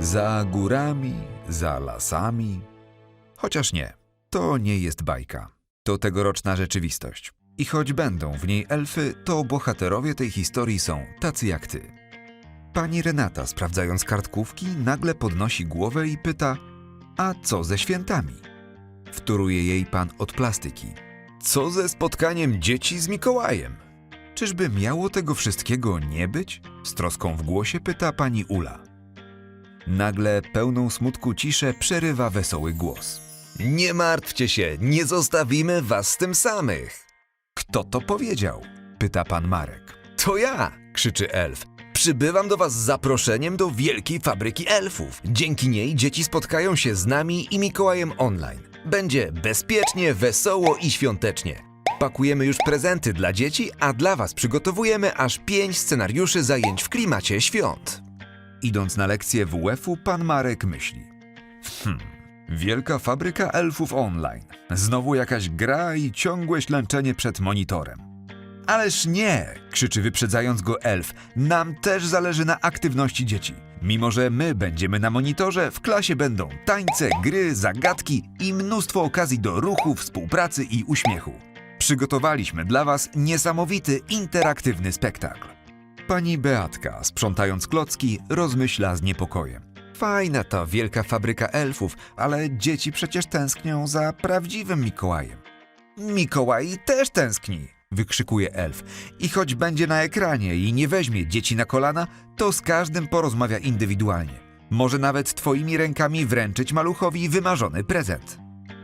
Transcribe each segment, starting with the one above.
Za górami, za lasami. Chociaż nie, to nie jest bajka. To tegoroczna rzeczywistość. I choć będą w niej elfy, to bohaterowie tej historii są tacy jak ty. Pani Renata, sprawdzając kartkówki, nagle podnosi głowę i pyta: A co ze świętami? Wtóruje jej pan od plastyki. Co ze spotkaniem dzieci z Mikołajem? Czyżby miało tego wszystkiego nie być? Z troską w głosie pyta pani Ula. Nagle pełną smutku ciszę przerywa wesoły głos. Nie martwcie się, nie zostawimy was z tym samych. Kto to powiedział? Pyta pan Marek. To ja, krzyczy elf. Przybywam do was z zaproszeniem do wielkiej fabryki elfów. Dzięki niej dzieci spotkają się z nami i Mikołajem online. Będzie bezpiecznie, wesoło i świątecznie. Pakujemy już prezenty dla dzieci, a dla was przygotowujemy aż pięć scenariuszy zajęć w klimacie świąt. Idąc na lekcję WF-u, pan Marek myśli. Hmm, wielka fabryka elfów online. Znowu jakaś gra i ciągłe ślęczenie przed monitorem. Ależ nie! krzyczy wyprzedzając go elf. Nam też zależy na aktywności dzieci. Mimo, że my będziemy na monitorze, w klasie będą tańce, gry, zagadki i mnóstwo okazji do ruchu, współpracy i uśmiechu. Przygotowaliśmy dla Was niesamowity, interaktywny spektakl. Pani Beatka, sprzątając klocki, rozmyśla z niepokojem. Fajna ta wielka fabryka elfów, ale dzieci przecież tęsknią za prawdziwym Mikołajem. Mikołaj też tęskni, wykrzykuje elf. I choć będzie na ekranie i nie weźmie dzieci na kolana, to z każdym porozmawia indywidualnie. Może nawet twoimi rękami wręczyć maluchowi wymarzony prezent.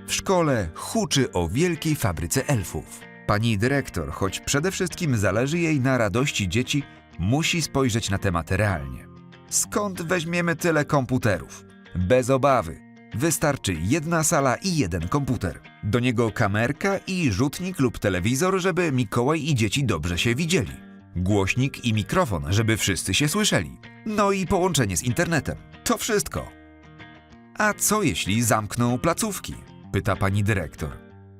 W szkole huczy o wielkiej fabryce elfów. Pani dyrektor, choć przede wszystkim zależy jej na radości dzieci, musi spojrzeć na temat realnie. Skąd weźmiemy tyle komputerów? Bez obawy. Wystarczy jedna sala i jeden komputer. Do niego kamerka i rzutnik lub telewizor, żeby Mikołaj i dzieci dobrze się widzieli. Głośnik i mikrofon, żeby wszyscy się słyszeli. No i połączenie z internetem. To wszystko. A co jeśli zamkną placówki? Pyta pani dyrektor.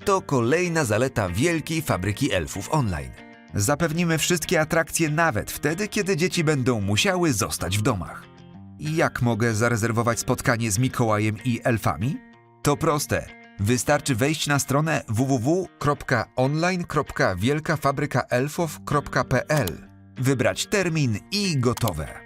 To kolejna zaleta wielkiej fabryki elfów online. Zapewnimy wszystkie atrakcje nawet wtedy, kiedy dzieci będą musiały zostać w domach. Jak mogę zarezerwować spotkanie z Mikołajem i elfami? To proste. Wystarczy wejść na stronę www.online.wielkafabrykaelfów.pl, wybrać termin i gotowe.